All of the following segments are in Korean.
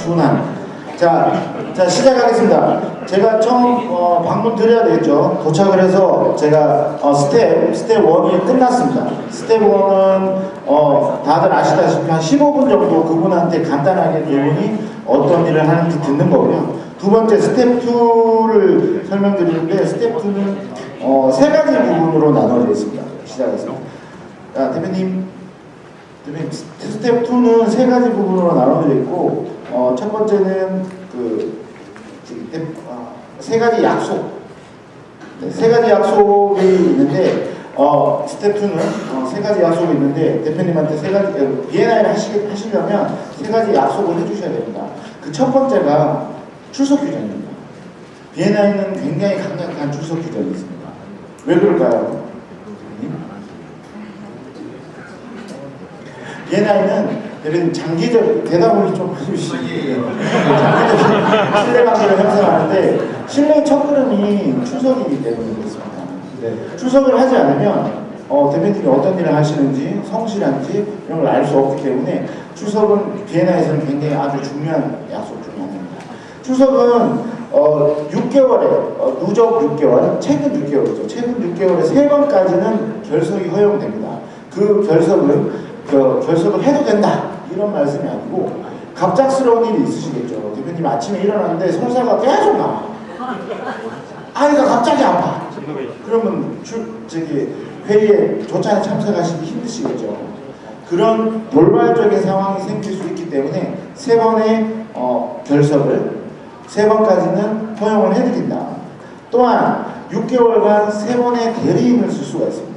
순환. 자, 자 시작하겠습니다. 제가 처음 어, 방문 드려야 되겠죠. 도착을 해서 제가 어, 스텝 스텝 1이 끝났습니다. 스텝 1은 어, 다들 아시다시피 한 15분 정도 그분한테 간단하게 그분이 어떤 일을 하는지 듣는 거고요. 두 번째 스텝 2를 설명드리는데 스텝 2는 어, 세 가지 부분으로 나눠져 있습니다. 시작하겠습니다. 자, 대표님 대표님, 스텝 2는 세 가지 부분으로 나눠져 있고 어, 첫 번째는 그, 아, 세 가지 약속 네, 세 가지 약속이 있는데 어, 스텝 2는 어, 세 가지 약속이 있는데 대표님한테 세 가지 어, BNI를 하시, 하시려면 세 가지 약속을 해주셔야 됩니다. 그 첫 번째가 출석 규정입니다. BNI는 굉장히 강력한 출석 규정이 있습니다. 왜 그럴까요? 대표님? BNI는 대표님 장기적 대답을 좀 해주시죠. 장기적 신뢰관계를 형성하는데 신뢰의 첫걸음이 추석이기 때문에 그렇습니다. 네. 추석을 하지 않으면 어, 대표님이 어떤 일을 하시는지 성실한지 이런 걸 알 수 없기 때문에 추석은 BNI에서는 굉장히 아주 중요한 약속 중 하나입니다. 추석은 어, 6개월에 어, 누적 6개월, 최근 6개월이죠. 최근 6개월에 세 번까지는 결석이 허용됩니다. 그 결석은 그 결석을 해도 된다 이런 말씀이 아니고 갑작스러운 일이 있으시겠죠. 대표님 아침에 일어났는데 설사가 계속 나와. 아이가 갑자기 아파. 그러면 출, 저기 회의에 조차에 참석하시기 힘드시겠죠. 그런 돌발적인 상황이 생길 수 있기 때문에 세 번의 어, 결석을 세 번까지는 허용을 해드린다. 또한 6개월간 세 번의 대리인을 쓸 수가 있습니다.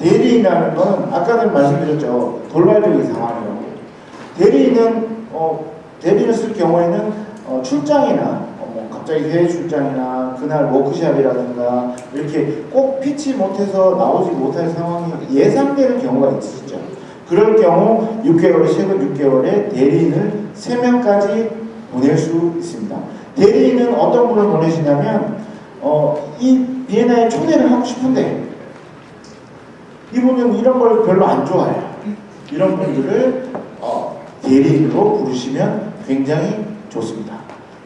대리인이라는 건 아까도 말씀드렸죠. 돌발적인 상황이라고. 대리인은 어, 대리인을 쓸 경우에는 어, 출장이나 어, 뭐 갑자기 해외 출장이나 그날 워크샵이라든가 이렇게 꼭 피치 못해서 나오지 못할 상황이 예상되는 경우가 있으시죠. 그럴 경우 6개월, 최근 6개월에 대리인을 3명까지 보낼 수 있습니다. 대리인은 어떤 분을 보내시냐면 어, 이 비엔나에 초대를 하고 싶은데 이분은 이런 걸 별로 안 좋아해요. 이런 분들을 어, 대리인으로 부르시면 굉장히 좋습니다.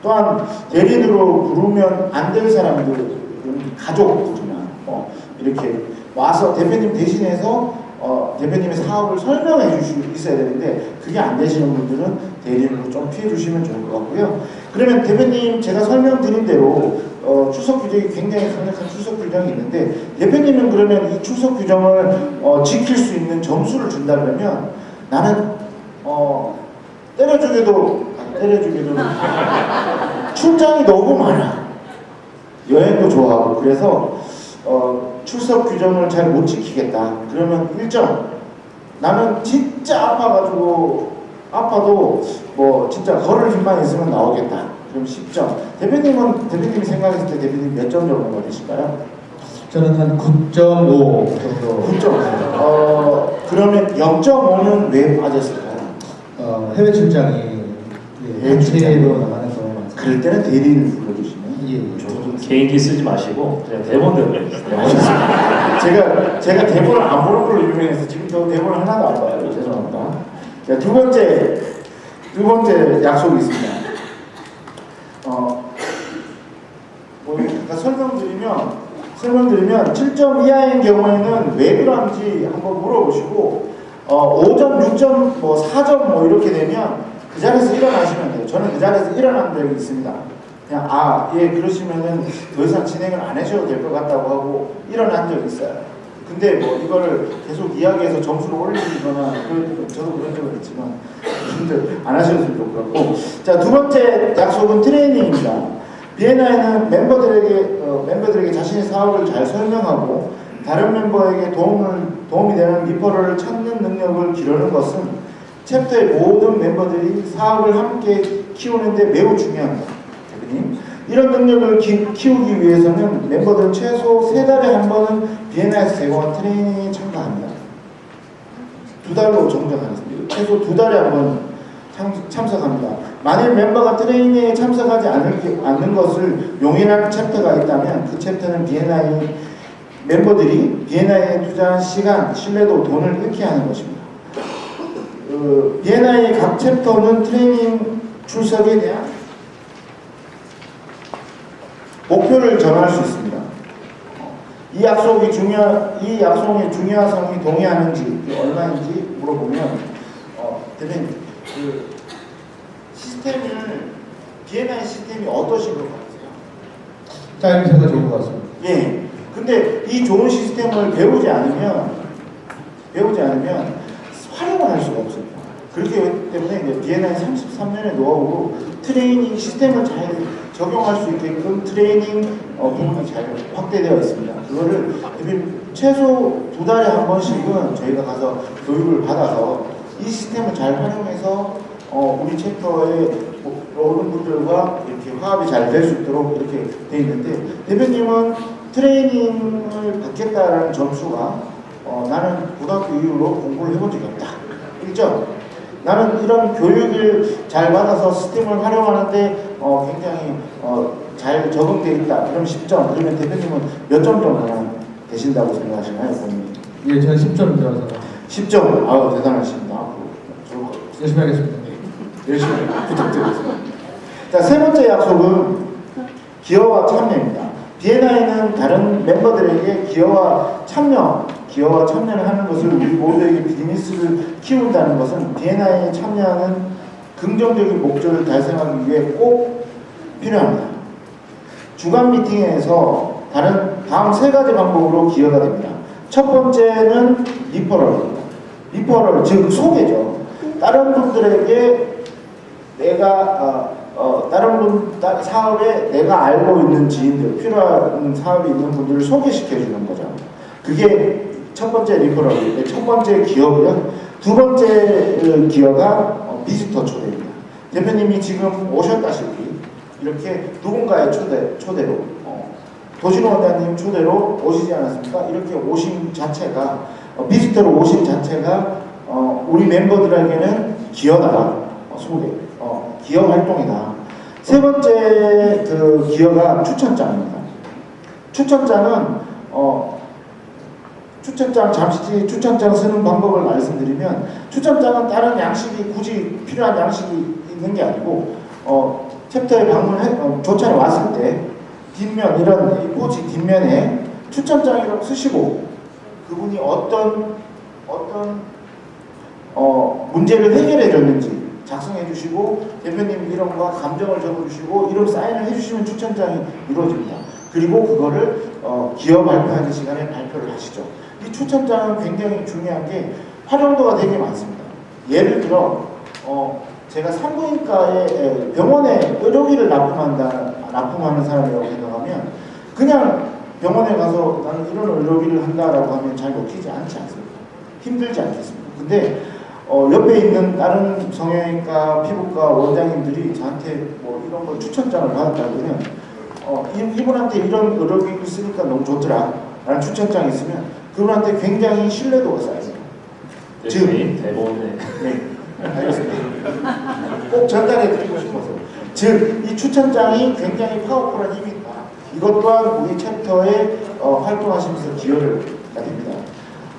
또한 대리인으로 부르면 안 될 사람들은 가족들이나 뭐 이렇게 와서 대표님 대신해서 어, 대표님의 사업을 설명해 주시 있어야 되는데 그게 안 되시는 분들은 대리인으로 좀 피해 주시면 좋을 것 같고요. 그러면 대표님 제가 설명드린 대로 어, 출석 규정이 굉장히 강력한 출석 규정이 있는데 대표님은 그러면 이 출석 규정을 어, 지킬 수 있는 점수를 준다면 나는 어, 때려주기도 아, 때려주기도 출장이 너무 많아 여행도 좋아하고 그래서 어, 출석 규정을 잘 못 지키겠다 그러면 1점 나는 진짜 아파가지고 아파도 뭐 진짜 걸을 힘만 있으면 나오겠다 그럼 10점 대표님은 대표님이 생각했을 때 대표님 몇 점 정도 받으실까요? 저는 한 9.5 정도 9점 어 그러면 0.5는 왜 빠졌을까요? 어, 해외 출장이 예, 해외 출장. 해외로 나가서 많습니다. 그럴 때는 대리인을 불러주시면 예, 예. 개인기 쓰지 마시고 그냥 대본대로 해주세요. 제가 제가 대본을 안 보는 걸로 유명해서 지금 저 대본을 하나도 안 봐요. 죄송합니다. 자, 두 번째 두 번째 약속이 있습니다. 어, 뭐 잠깐 설명드리면 설명드리면 7점 이하인 경우에는 왜 그런지 한번 물어보시고 어, 5점, 6점, 뭐 4점 뭐 이렇게 되면 그 자리에서 일어나시면 돼요. 저는 그 자리에서 일어난 적이 있습니다. 그냥 아, 예, 그러시면은 더 이상 진행을 안 하셔도 될 것 같다고 하고 일어난 적이 있어요. 근데 뭐 이거를 계속 이야기해서 점수를 올리거나 그런 저도 그런 적은 있지만 근데 안 하셔도 좀 그렇고 자 두 번째 약속은 트레이닝입니다. 비엔나에는 멤버들에게 어, 멤버들에게 자신의 사업을 잘 설명하고 다른 멤버에게 도움을 도움이 되는 리퍼럴을 찾는 능력을 기르는 것은 챕터의 모든 멤버들이 사업을 함께 키우는데 매우 중요합니다. 대표님. 이런 능력을 기, 키우기 위해서는 멤버들 최소 세 달에 한 번은 비엔나에서 트레이닝에 참가합니다. 두 달로 정정하겠습니다. 최소 두 달에 한 번 참석합니다. 만일 멤버가 트레이닝에 참석하지 않을, 게- 않는 것을 용인하는 챕터가 있다면 그 챕터는 비엔나이 멤버들이 비엔나에 투자한 시간, 신뢰도, 돈을 잃게 하는 것입니다. 그 비엔나의 각 챕터는 트레이닝 출석에 대한 목표를 정할 수 있습니다. 이 약속이 중요, 이 약속의 중요성이 동의하는지 얼마인지 물어보면 어, 대표님 그 시스템을 BNI 시스템이 어떠신 것 같으세요? 짜임새가 좋은 것 같습니다. 예. 근데 이 좋은 시스템을 배우지 않으면 배우지 않으면 활용을 할 수가 없어요. 그렇기 때문에 BNI 33년의 노하우로 트레이닝 시스템을 잘 적용할 수 있게끔 트레이닝 어, 부분이 잘 확대되어 있습니다. 그거를 최소 두 달에 한 번씩은 저희가 가서 교육을 받아서 이 시스템을 잘 활용해서 어, 우리 챕터의 어른분들과 이렇게 화합이 잘 될 수 있도록 이렇게 돼 있는데 대표님은 트레이닝을 받겠다라는 점수가 어, 나는 고등학교 이후로 공부를 해본 적이 없다. 1점. 나는 이런 교육을 잘 받아서 시스템을 활용하는데 어, 굉장히 어, 잘 적응돼 있다. 그럼 10점. 그러면 대표님은 몇 점 정도나 되신다고 생각하시나요, 본인이? 예, 저는 10점 들어서 10점. 아우 대단하십니다. 앞으로 좋을 것 같아요. 열심히 하겠습니다. 열심히 부탁드리겠습니다. 자, 세 번째 약속은 기여와 참여입니다. BNI는 다른 멤버들에게 기여와 참여, 기여와 참여를 하는 것을 우리 모두에게 비즈니스를 키운다는 것은 BNI에 참여하는 긍정적인 목적을 달성하기 위해 꼭 필요합니다. 주간 미팅에서 다른 다음 세 가지 방법으로 기여가 됩니다. 첫 번째는 리퍼럴입니다. 리퍼럴 즉 소개죠. 다른 분들에게 내가 어, 어, 다른 분 다- 사업에 내가 알고 있는 지인들 필요한 사업이 있는 분들을 소개시켜 주는 거죠. 그게 첫 번째 리퍼럴인데 첫 번째 기업이요. 두 번째 어, 기업가 어, 비지터 초 대표님이 지금 오셨다시피 이렇게 누군가의 초대 초대로 어, 도진호 원장님 초대로 오시지 않았습니까? 이렇게 오심 자체가 어, 비지터로 오심 자체가 어, 우리 멤버들에게는 기여다 어, 소개 어, 기여 활동이다. 세 번째 그 기여가 추천장입니다. 추천장은 어, 추천장 잠시 추천장 쓰는 방법을 말씀드리면 추천장은 다른 양식이 굳이 필요한 양식이 있는 게 아니고 어, 챕터에 방문해 어, 조찬에 왔을 때 뒷면 이런 이 포지 뒷면에 추천장이라고 쓰시고 그분이 어떤 어떤 어, 문제를 해결해 줬는지 작성해 주시고 대표님 이름과 감정을 적어 주시고 이름 사인을 해 주시면 추천장이 이루어집니다. 그리고 그거를 어, 기업 발표하는 시간에 발표를 하시죠. 이 추천장은 굉장히 중요한 게 활용도가 되게 많습니다. 예를 들어 어, 제가 산부인과에 에, 병원에 의료기를 납품한다 납품하는 사람이라고 생각하면 그냥 병원에 가서 나는 이런 의료기를 한다라고 하면 잘 먹히지 않지 않습니까? 힘들지 않겠습니까? 근데 어, 옆에 있는 다른 성형외과, 피부과 원장님들이 저한테 뭐 이런 거 추천장을 받았다 그러면 어, 이- 이분한테 이런 의료기를 쓰니까 너무 좋더라 라는 추천장이 있으면 그분한테 굉장히 신뢰도가 쌓입니다. 대표님 대본에 네, 알겠습니다. 꼭 전달해 드리고 싶어서. 즉, 이 추천장이 굉장히 파워풀한 힘이 있다. 이것 또한 우리 챕터에 어, 활동하시면서 기여를 됩니다.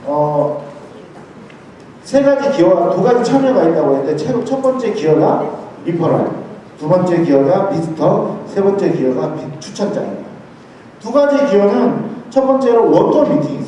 어, 세 가지 기여와 두 가지 참여가 있다고 했는데 첫- 첫 번째 기여가 리퍼럴, 두 번째 기여가 비스터, 세 번째 기여가 비- 추천장입니다. 두 가지 기여는 첫 번째로 있습니다. 어,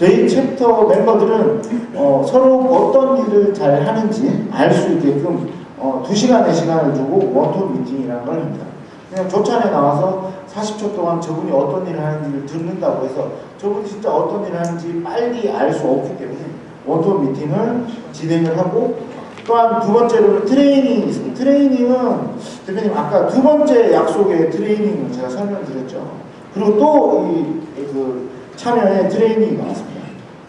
저희 챕터 멤버들은 어, 서로 어떤 일을 잘 하는지 알 수 있게끔 어, 2시간의 시간을 두고 원톤 미팅이라는 걸 합니다. 그냥 조찬에 나와서 40초 동안 저분이 어떤 일을 하는지를 듣는다고 해서 저분이 진짜 어떤 일을 하는지 빨리 알 수 없기 때문에 원톤 미팅을 진행을 하고 또한 두 번째로는 트레이닝이 있습니다. 트레이닝은 대표님 아까 두 번째 약속의 트레이닝을 제가 설명드렸죠. 그리고 또 이 그 참여에 트레이닝이 나왔습니다.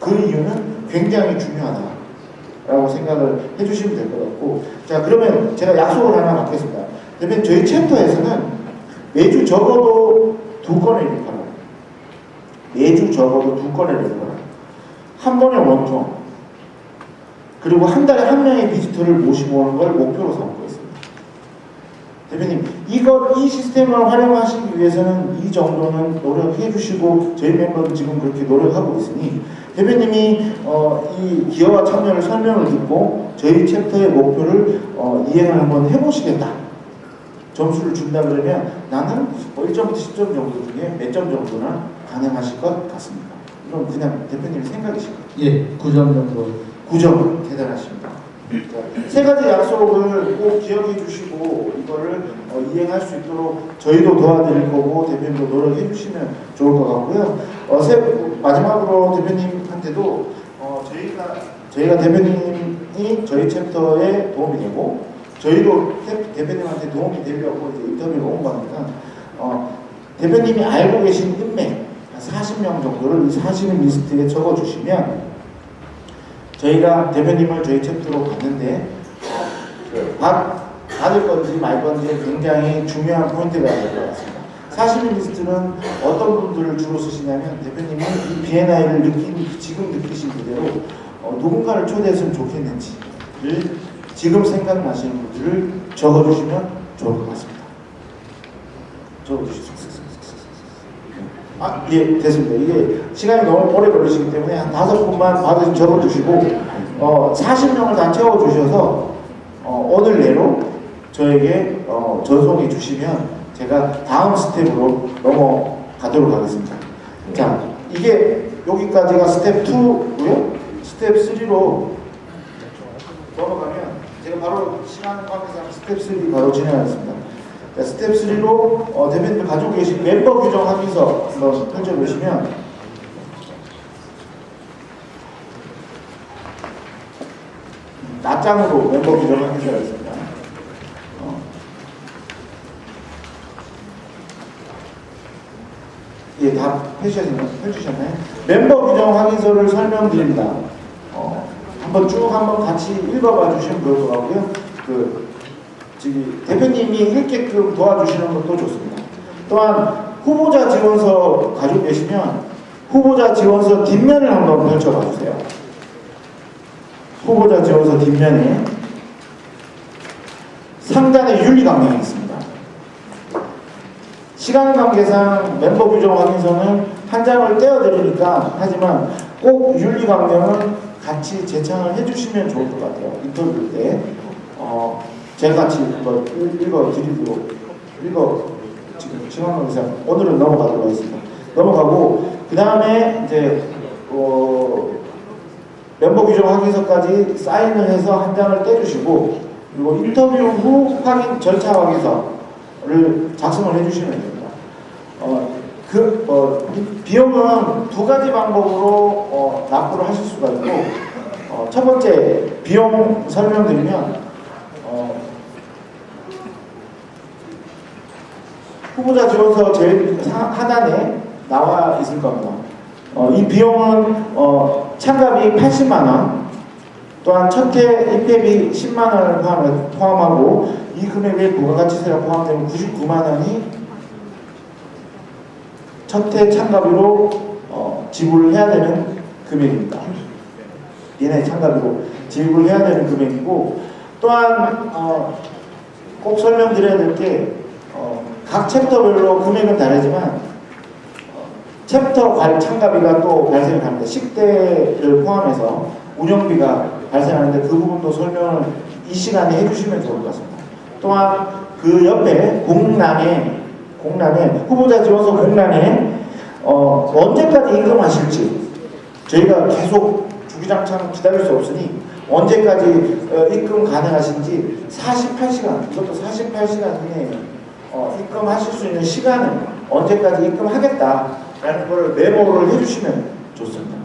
그 이유는 굉장히 중요하다 라고 생각을 해주시면 될 것 같고 자 그러면 제가 약속을 하나 받겠습니다. 대표님 저희 챕터에서는 매주 적어도 두 건의 리퍼럴 매주 적어도 두 건의 리퍼럴 한 번에 원통 그리고 한 달에 한 명의 비지터를 모시고 오는 걸 목표로 삼고 있습니다. 대표님, 이거 이 시스템을 활용하시기 위해서는 이 정도는 노력해 주시고 저희 멤버도 지금 그렇게 노력하고 있으니 대표님이 어, 이 기여와 참여를 설명을 듣고 저희 챕터의 목표를 어, 이행을 한번 해보시겠다. 점수를 준다 그러면 나는 뭐 1점부터 10점 정도 중에 몇 점 정도는 가능하실 것 같습니다. 이건 그냥 대표님 생각이십니다. 예, 9점 정도. 9점 대단하십니다. 자, 세 가지 약속을 꼭 기억해 주시고 이거를 어, 이행할 수 있도록 저희도 도와드릴 거고 대표님도 노력해 주시면 좋을 것 같고요. 어, 세, 마지막으로 대표님한테도 어, 저희가 저희가 대표님이 저희 챕터에 도움이 되고 저희도 대- 대표님한테 도움이 되려고 이제 인터뷰를 온 겁니다. 어, 대표님이 알고 계신 인맥 한 40명 정도를 이 40인 리스트에 적어 주시면 저희가 대표님을 저희 챕터로 그 받, 받을 건지 말 건지 굉장히 중요한 포인트가 될 것 같습니다. 40인 리스트는 어떤 분들을 주로 쓰시냐면 대표님이 이 B&I를 느낀 지금 느끼신 그대로 어, 누군가를 초대했으면 좋겠는지를 지금 생각나시는 분들을 적어주시면 좋을 것 같습니다. 적어주시죠. 아, 예, 됐습니다. 이게 시간이 너무 오래 걸리시기 때문에 한 다섯 분만 받으시면 적어주시고, 어, 40명을 다 채워주셔서, 어, 오늘 내로 저에게 어, 전송해 주시면 제가 다음 스텝으로 넘어가도록 하겠습니다. 자, 이게 여기까지가 스텝 2고요. 스텝 3로 넘어가면 제가 바로 시간 관계상 스텝 3 바로 진행하겠습니다. 자, 스텝 3로 어, 대표님 가지고 계신 멤버 규정 확인서 한번 펼쳐보시면 낱장으로 멤버 규정 확인서가 있습니다. 어. 예, 다 펼쳐주셨나요? 펼치셨나요? 멤버 규정 확인서를 설명드립니다. 어, 한번 쭉 한번 같이 읽어봐 주시면 좋을 것 같고요. 그 지금 대표님이 읽게끔 도와주시는 것도 좋습니다. 또한 후보자 지원서 가지고 계시면 후보자 지원서 뒷면을 한번 펼쳐봐 주세요. 후보자 지원서 뒷면에 상단에 윤리 강령이 있습니다. 시간 관계상 멤버 규정 확인서는 한 장을 떼어드리니까 하지만 꼭 윤리 강령은 같이 제창을 해주시면 좋을 것 같아요. 인터뷰 때. 어, 제가 같이 이거 읽어 드리도록 읽어 지금 시간 관계상 오늘은 넘어가도록 하겠습니다. 넘어가고 그 다음에 이제 어, 멤버 규정 확인서까지 사인을 해서 한 장을 떼주시고 그리고 인터뷰 후 확인 절차 확인서를 작성을 해주시면 됩니다. 어, 그 어, 이 비용은 두 가지 방법으로 어, 납부를 하실 수가 있고 어, 첫 번째 비용 설명드리면 어, 후보자 지원서 제일 사- 하단에 나와 있을 겁니다. 어, 이 비용은 어, 참가비 80만 원, 또한 첫해 입회비 10만 원을 포함, 포함하고 이 금액에 부가가치세가 포함되면 99만 원이 첫해 참가비로 어, 지불을 해야 되는 금액입니다. 얘네 참가비로 지불을 해야 되는 금액이고 또한 어, 꼭 설명드려야 될게 어, 각 챕터별로 금액은 다르지만 어, 챕터 관 참가비가 또 발생을 합니다. 식대를 포함해서 운영비가 발생하는데 그 부분도 설명을 이 시간에 해주시면 좋을 것 같습니다. 또한 그 옆에 공란에 공란에 후보자 지원서 공란에 어, 언제까지 입금하실지 저희가 계속 주기장창 기다릴 수 없으니 언제까지 어, 입금 가능하신지 48시간 이것도 48시간 이내에 어, 입금하실 수 있는 시간을 언제까지 입금하겠다라는 걸 메모를 해주시면 좋습니다.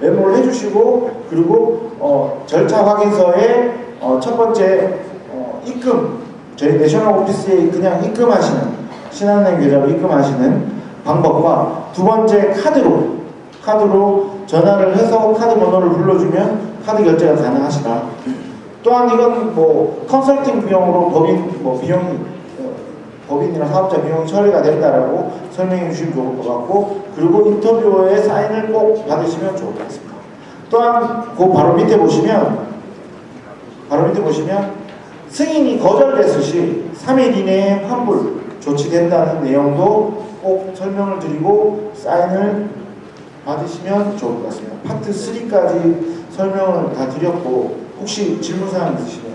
메모를 해주시고 그리고 어, 절차 확인서에 어, 첫 번째 어, 입금 저희 내셔널 오피스에 그냥 입금하시는 신한은행 계좌로 입금하시는 방법과 두 번째 카드로 카드로 전화를 해서 카드 번호를 불러주면 카드 결제가 가능하시다. 또한 이건 뭐 컨설팅 비용으로 법인 뭐 비용이 어, 법인이나 사업자 비용이 처리가 된다라고 설명해 주시면 좋을 것 같고 그리고 인터뷰에 사인을 꼭 받으시면 좋을 것 같습니다. 또한 그 바로 밑에 보시면 바로 밑에 보시면 승인이 거절됐을 시 3일 이내에 환불 조치된다는 내용도 꼭 설명을 드리고 사인을 받으시면 좋을 것 같습니다. 파트 3까지 설명을 다 드렸고 혹시 질문사항 있으시면